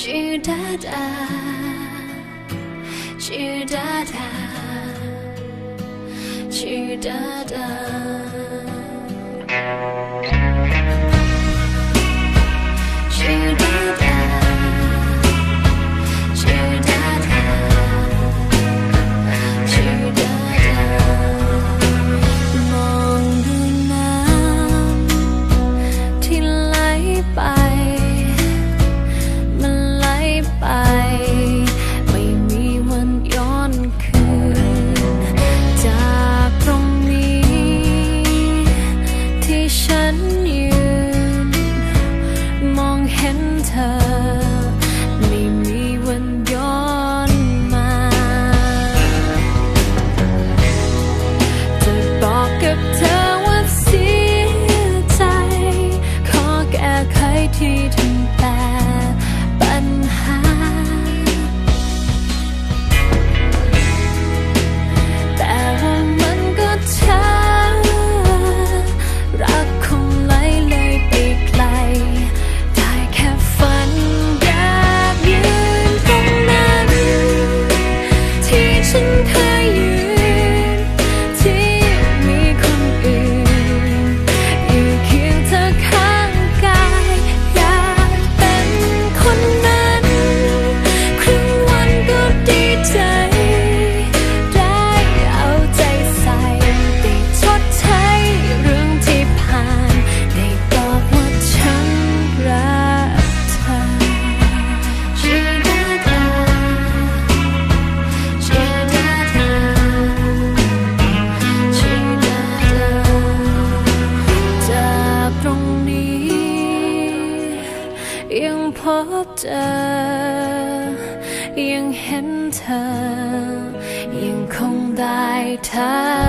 Choo da da, choo da da, choo da da. ไป ยังพบเจอ ยังเห็นเธอ ยังคงได้เธอ